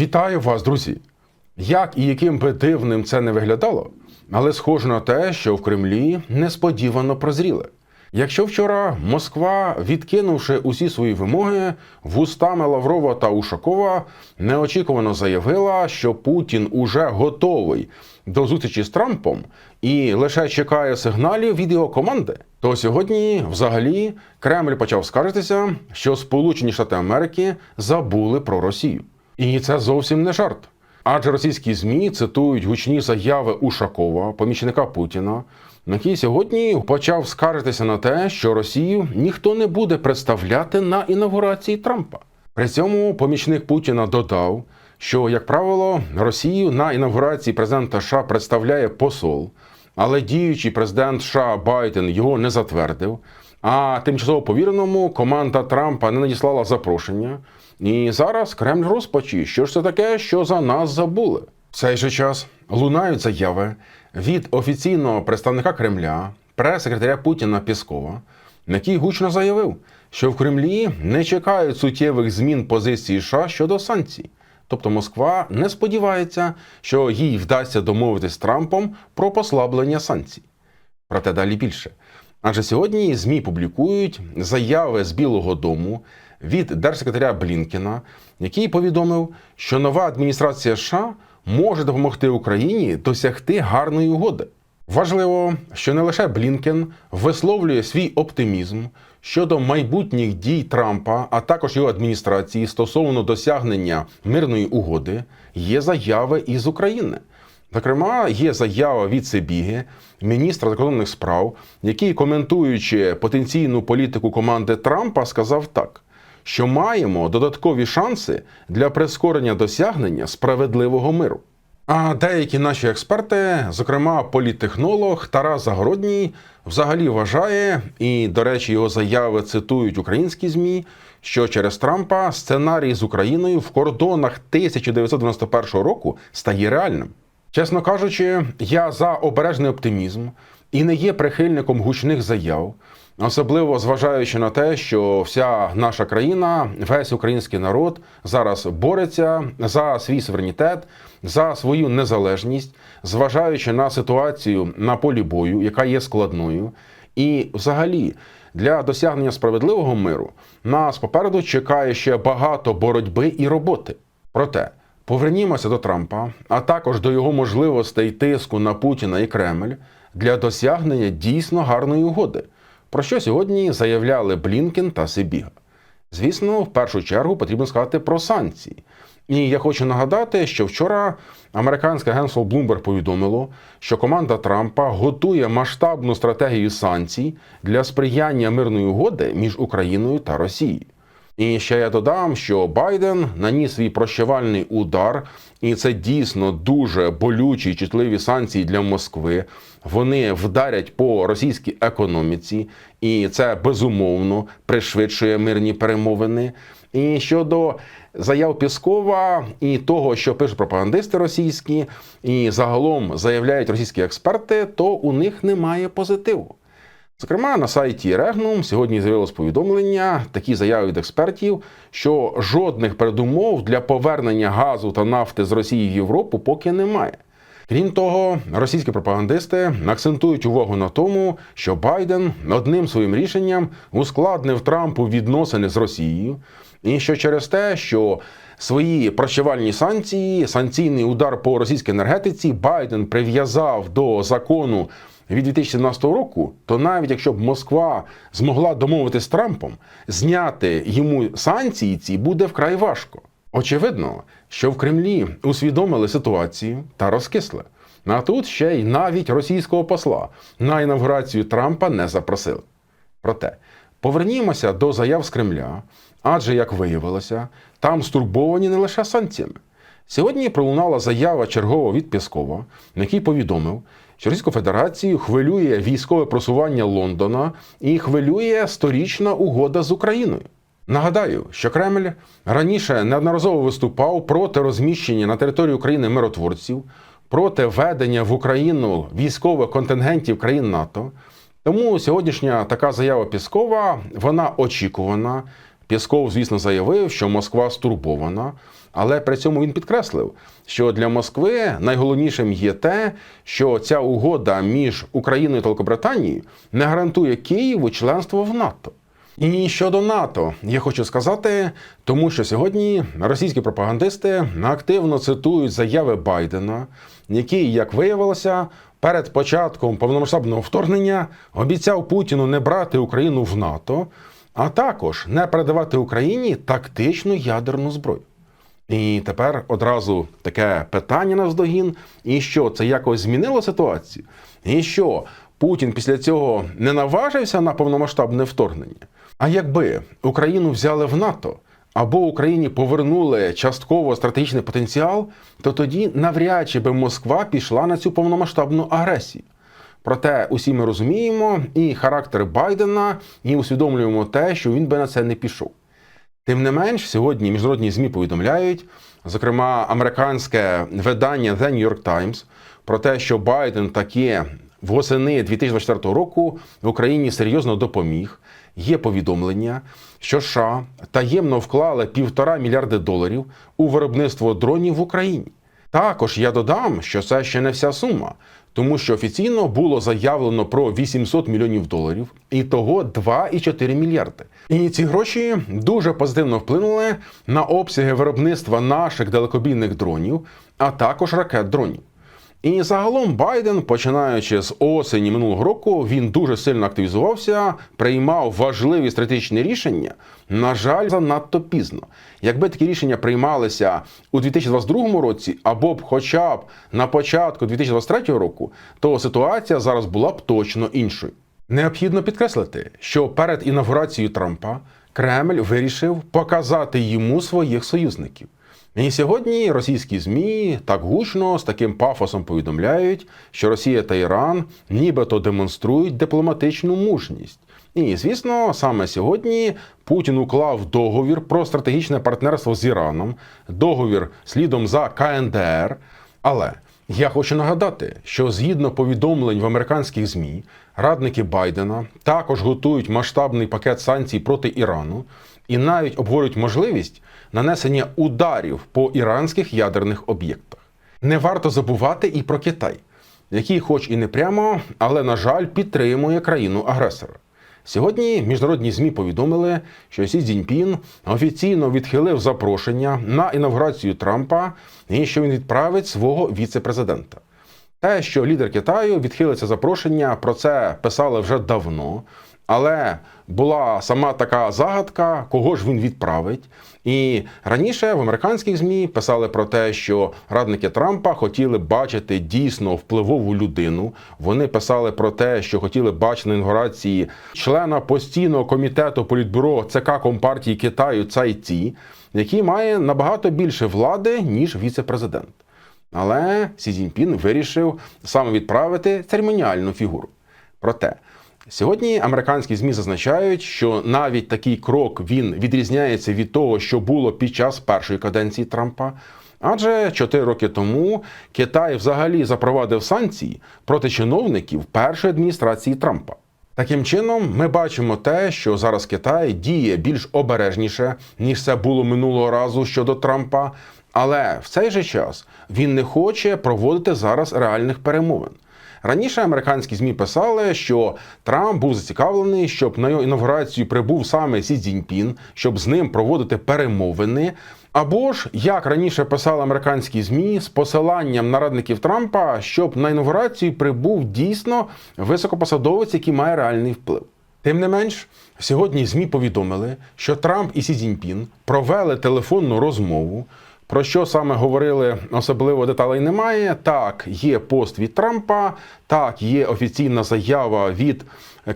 Вітаю вас, друзі! Як і яким би дивним це не виглядало, але схоже на те, що в Кремлі несподівано прозріли. Якщо вчора Москва, відкинувши усі свої вимоги, вустами Лаврова та Ушакова неочікувано заявила, що Путін уже готовий до зустрічі з Трампом і лише чекає сигналів від його команди, то сьогодні, взагалі, Кремль почав скаржитися, що Сполучені Штати Америки забули про Росію. І це зовсім не жарт. Адже російські ЗМІ цитують гучні заяви Ушакова, помічника Путіна, який сьогодні почав скаржитися на те, що Росію ніхто не буде представляти на інаугурації Трампа. При цьому помічник Путіна додав, що, як правило, Росію на інаугурації президента США представляє посол, але діючий президент США Байден його не затвердив. А тимчасово повіреному команда Трампа не надіслала запрошення. І зараз Кремль розпачі. Що ж це таке, що за нас забули? В цей же час лунають заяви від офіційного представника Кремля, прес-секретаря Путіна Піскова, який гучно заявив, що в Кремлі не чекають суттєвих змін позиції США щодо санкцій. Тобто Москва не сподівається, що їй вдасться домовитися з Трампом про послаблення санкцій. Проте далі більше. Адже сьогодні ЗМІ публікують заяви з Білого Дому від держсекретаря Блінкена, який повідомив, що нова адміністрація США може допомогти Україні досягти гарної угоди. Важливо, що не лише Блінкен висловлює свій оптимізм щодо майбутніх дій Трампа, а також його адміністрації стосовно досягнення мирної угоди, є заяви із України. Зокрема, є заява від Сибіги, міністра закордонних справ, який, коментуючи потенційну політику команди Трампа, сказав так, що маємо додаткові шанси для прискорення досягнення справедливого миру. А деякі наші експерти, зокрема політтехнолог Тарас Загородній, взагалі вважає, і, до речі, його заяви цитують українські ЗМІ, що через Трампа сценарій з Україною в кордонах 1991 року стає реальним. Чесно кажучи, я за обережний оптимізм і не є прихильником гучних заяв, особливо зважаючи на те, що вся наша країна, весь український народ зараз бореться за свій суверенітет, за свою незалежність, зважаючи на ситуацію на полі бою, яка є складною, і взагалі. Для досягнення справедливого миру нас попереду чекає ще багато боротьби і роботи. Проте Повернімося до Трампа, а також до його можливостей тиску на Путіна і Кремль для досягнення дійсно гарної угоди, про що сьогодні заявляли Блінкен та Сибіга. Звісно, в першу чергу потрібно сказати про санкції. І я хочу нагадати, що вчора американське агентство Bloomberg повідомило, що команда Трампа готує масштабну стратегію санкцій для сприяння мирної угоди між Україною та Росією. І ще я додам, що Байден наніс свій прощавальний удар, і це дійсно дуже болючі і чутливі санкції для Москви. Вони вдарять по російській економіці, і це безумовно пришвидшує мирні перемовини. І щодо заяв Піскова і того, що пишуть пропагандисти російські, і загалом заявляють російські експерти, то у них немає позитиву. Зокрема, на сайті Регнум сьогодні з'явилось повідомлення, такі заяви від експертів, що жодних передумов для повернення газу та нафти з Росії в Європу поки немає. Крім того, російські пропагандисти акцентують увагу на тому, що Байден одним своїм рішенням ускладнив Трампу відносини з Росією, і що через те, що свої прощавальні санкції, санкційний удар по російській енергетиці Байден прив'язав до закону від 2017 року, то навіть якщо б Москва змогла домовитися з Трампом, зняти йому санкції ці буде вкрай важко. Очевидно, що в Кремлі усвідомили ситуацію та розкисли. А тут ще й навіть російського посла на інавгурацію Трампа не запросили. Проте повернімося до заяв з Кремля, адже, як виявилося, там стурбовані не лише санкціями. Сьогодні пролунала заява чергова від Пєскова, який повідомив, що Російську Федерацію хвилює військове просування Лондона і хвилює сторічна угода з Україною. Нагадаю, що Кремль раніше неодноразово виступав проти розміщення на території України миротворців, проти введення в Україну військових контингентів країн НАТО. Тому сьогоднішня така заява Піскова вона очікувана. Пісков, звісно, заявив, що Москва стурбована, Але при цьому він підкреслив, що для Москви найголовнішим є те, що ця угода між Україною та Великобританією не гарантує Києву членство в НАТО. І щодо НАТО, я хочу сказати, тому що сьогодні російські пропагандисти активно цитують заяви Байдена, який, як виявилося, перед початком повномасштабного вторгнення обіцяв Путіну не брати Україну в НАТО, а також не передавати Україні тактичну ядерну зброю. І тепер одразу таке питання навздогін. І що це якось змінило ситуацію? І що Путін після цього не наважився на повномасштабне вторгнення? А якби Україну взяли в НАТО або Україні повернули частково стратегічний потенціал, то тоді навряд чи би Москва пішла на цю повномасштабну агресію. Проте усі ми розуміємо і характер Байдена, і усвідомлюємо те, що він би на це не пішов. Тим не менш, сьогодні міжнародні ЗМІ повідомляють, зокрема, американське видання The New York Times, про те, що Байден таки восени 2024 року в Україні серйозно допоміг. Є повідомлення, що США таємно вклали півтора мільярди доларів у виробництво дронів в Україні. Також я додам, що це ще не вся сума, тому що офіційно було заявлено про 800 мільйонів доларів, і того 2,4 мільярди. І ці гроші дуже позитивно вплинули на обсяги виробництва наших далекобійних дронів, а також ракет дронів. І загалом Байден, починаючи з осені минулого року, він дуже сильно активізувався, приймав важливі стратегічні рішення. На жаль, занадто пізно. Якби такі рішення приймалися у 2022 році, або б хоча б на початку 2023 року, то ситуація зараз була б точно іншою. Необхідно підкреслити, що перед інавгурацією Трампа Кремль вирішив показати йому своїх союзників. І сьогодні російські змі так гучно з таким пафосом повідомляють, що Росія та Іран нібито демонструють дипломатичну мужність. І звісно, саме сьогодні Путін уклав договір про стратегічне партнерство з Іраном, договір слідом за КНДР. Але я хочу нагадати, що згідно повідомлень в американських змі, радники Байдена також готують масштабний пакет санкцій проти Ірану і навіть обговорюють можливість нанесення ударів по іранських ядерних об'єктах. Не варто забувати і про Китай, який, хоч і не прямо, але на жаль, підтримує країну-агресора. Сьогодні міжнародні змі повідомили, що Сі Цзіньпін офіційно відхилив запрошення на інавгурацію Трампа і що він відправить свого віце-президента. Те, що лідер Китаю відхилиться запрошення, про це писали вже давно. Але була сама така загадка, кого ж він відправить. І раніше в американських змі писали про те, що радники Трампа хотіли бачити дійсно впливову людину. Вони писали про те, що хотіли бачити на інаугурації члена постійного комітету політбюро ЦК Компартії Китаю Цай Ці, який має набагато більше влади ніж віце-президент. Але Сі Цзіньпін вирішив саме відправити церемоніальну фігуру. Проте Сьогодні американські змі зазначають, що навіть такий крок він відрізняється від того, що було під час першої каденції Трампа. Адже 4 роки тому Китай взагалі запровадив санкції проти чиновників першої адміністрації Трампа. Таким чином, ми бачимо те, що зараз Китай діє більш обережніше, ніж це було минулого разу щодо Трампа. Але в цей же час він не хоче проводити зараз реальних перемовин. Раніше американські змі писали, що Трамп був зацікавлений, щоб на його інавгурацію прибув саме Сі Цзіньпін, щоб з ним проводити перемовини. Або ж як раніше писали американські змі з посиланням на радників Трампа, щоб на інаугурацію прибув дійсно високопосадовець, який має реальний вплив. Тим не менш, сьогодні змі повідомили, що Трамп і Сі Цзіньпін провели телефонну розмову. Про що саме говорили, особливо деталей немає. Так, є пост від Трампа, так, є офіційна заява від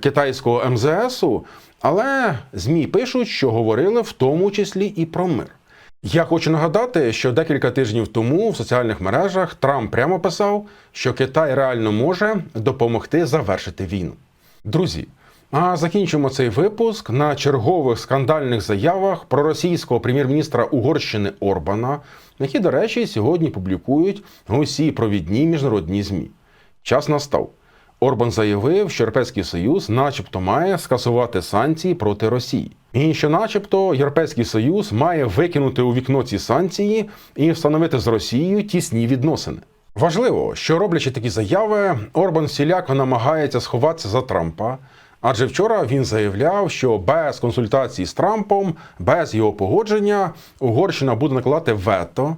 китайського МЗСу, але ЗМІ пишуть, що говорили в тому числі і про мир. Я хочу нагадати, що декілька тижнів тому в соціальних мережах Трамп прямо писав, що Китай реально може допомогти завершити війну. Друзі. А закінчимо цей випуск на чергових скандальних заявах про російського прем'єр-міністра Угорщини Орбана, які, до речі, сьогодні публікують усі провідні міжнародні змі. Час настав. Орбан заявив, що Європейський Союз, начебто, має скасувати санкції проти Росії. І що, начебто, Європейський Союз має викинути у вікно ці санкції і встановити з Росією тісні відносини. Важливо, що роблячи такі заяви, Орбан всіляко намагається сховатися за Трампа. Адже вчора він заявляв, що без консультацій з Трампом, без його погодження, Угорщина буде накладати вето.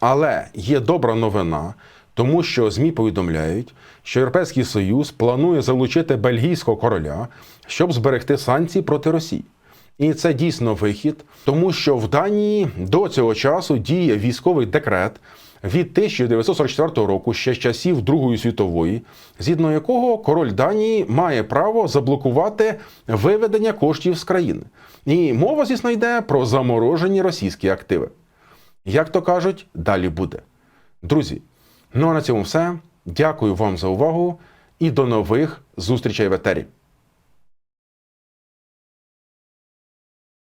Але є добра новина, тому що ЗМІ повідомляють, що Європейський Союз планує залучити бельгійського короля, щоб зберегти санкції проти Росії. І це дійсно вихід, тому що в Данії до цього часу діє військовий декрет від 1944 року, ще з часів Другої світової, згідно якого король Данії має право заблокувати виведення коштів з країни. І мова, звісно, йде про заморожені російські активи. Як то кажуть, далі буде. Друзі, ну а на цьому все. Дякую вам за увагу і до нових зустрічей в етері.